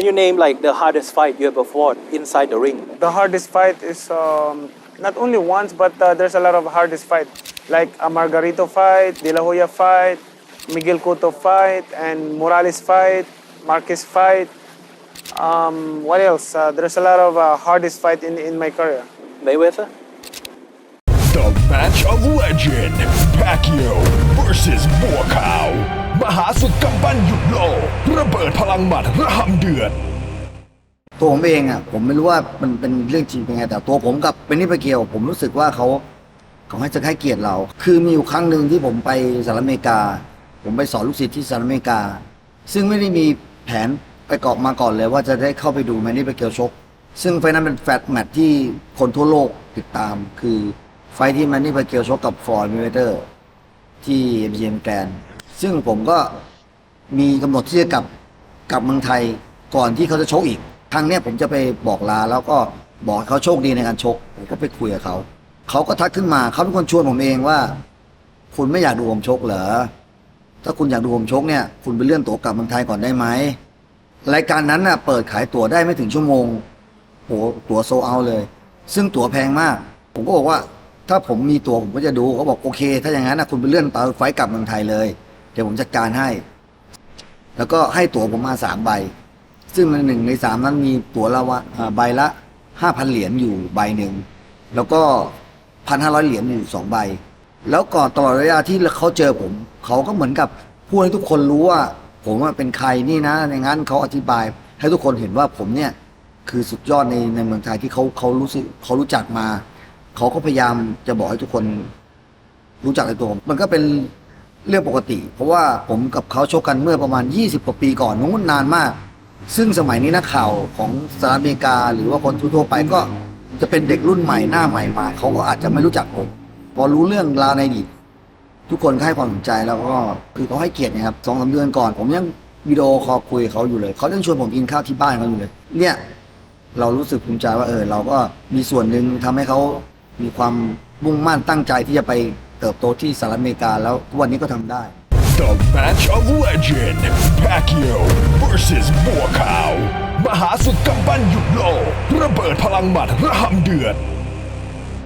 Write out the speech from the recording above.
Can you name like the hardest fight you ever fought inside the ring? The hardest fight is um, not only once, but uh, there's a lot of hardest fight, like a Margarito fight, De La Hoya fight, Miguel Cotto fight, and Morales fight, Marquez fight. Um, what else? Uh, there's a lot of uh, hardest fight in, in my career. Mayweather? The match of legend, Pacquiao versus Borkow. Bahasa Kampanyulo. ระเบิดพลังหมัดระหำเดือด ตัวผมเองอะ ผมไม่รู้ว่ามันเป็นเรื่องจริงเป็นไง แต่ตัวผมกับเป็นนิปเกียว ผมรู้สึกว่าเขาเขาให้จะให้เกียรติเรา คือมีอยู่ครั้งหนึ่งที่ผมไปสหรัฐอเมริกา ผมไปสอนลูกศิษย์ที่สหรัฐอเมริกา ซึ่งไม่ได้มีแผนไปเกาะมาก่อนเลย ว่าจะได้เข้าไปดูแมนนี่ไปเกียวชก ซึ่งไฟนั้นเป็นแฟตแมตที่คนทั่วโลกติดตาม คือไฟที่แมนนี่ไปเกียวชกกับฟอร์ดมิเวเตอร์ที่ MGM แกรนด์ซึ่งผมก็มีกำหนดที่จะกลับ กลับเมืองไทยก่อนที่เขาจะชกอีก ครั้งเนี้ยผมจะไปบอกลาแล้วก็บอกเขาโชคดีในการชกผมก็ไปคุยกับเขาเขาก็ทักขึ้นมาเขาเป็นคนชวนผมเองว่า คุณไม่อยากดูผมชกเหรอถ้าคุณอยากดูผมชกเนี่ย คุณไปเลื่อนตั๋วกลับเมืองไทยก่อนได้ไหมรายการนั้นน่ะ เปิดขายตั๋วได้ไม่ถึงชั่วโมงโหตั๋วโซเอาเลย ซึ่งตั๋วแพงมาก ผมก็บอกว่า ถ้าผมมีตั๋วผมก็จะดูเขาบอกโอเค ถ้าอย่างนั้นนะคุณไปเลื่อนตั๋วไฟล์กลับเมืองไทยเลย เดี๋ยวผมจัดการให้ แล้วก็ให้ตั๋วผมมาสามใบ ซึ่งมันหนึ่งในสามนั้นมีตั๋วละวะอ่าใบละห้าพันเหรียญอยู่ใบหนึ่ง แล้วก็พันห้าร้อยเหรียญอยู่สองใบ แล้วก่อนตลอดระยะที่เขาเจอผม เขาก็เหมือนกับพูดให้ทุกคนรู้ว่า ผมว่าเป็นใครนี่นะ ในงั้นเขาอธิบาย ให้ทุกคนเห็นว่าผมเนี่ย คือสุดยอดในในเมืองไทยที่เขาเขารู้สึกเขารู้จักมา เขาก็พยายามจะบอกให้ทุกคนรู้จักในตัวผม มันก็เป็น เรื่องปกติ เพราะว่าผมกับเขาชกกันเมื่อประมาณ 20กว่าปีก่อนนู้นนานมาก ซึ่งสมัยนี้นักข่าวของสหรัฐอเมริกา หรือว่าคนทั่วๆไปก็จะเป็นเด็กรุ่นใหม่หน้าใหม่มาเขาก็อาจจะไม่รู้จักผมพอรู้เรื่องราวในอดีตทุกคนให้ความสนใจแล้วก็คือเขาให้เกียรตินะครับสองสามเดือนก่อน ผมยังวิดีโอคอลคุยเขาอยู่เลยเขายังชวนผมกินข้าวที่บ้านเขาอยู่เลย เนี่ยเรารู้สึกภูมิใจว่าเออ เราก็มีส่วนหนึ่งทำให้เขามีความมุ่งมั่นตั้งใจที่จะไป เติบโตที่สหรัฐอเมริกาแล้วทุกวันนี้ก็ทำได้ The match of legend Pacquiao versus บัวขาว มหาสุดกำปั้นหยุดโลก ระเบิดพลังหมัดระหำเดือด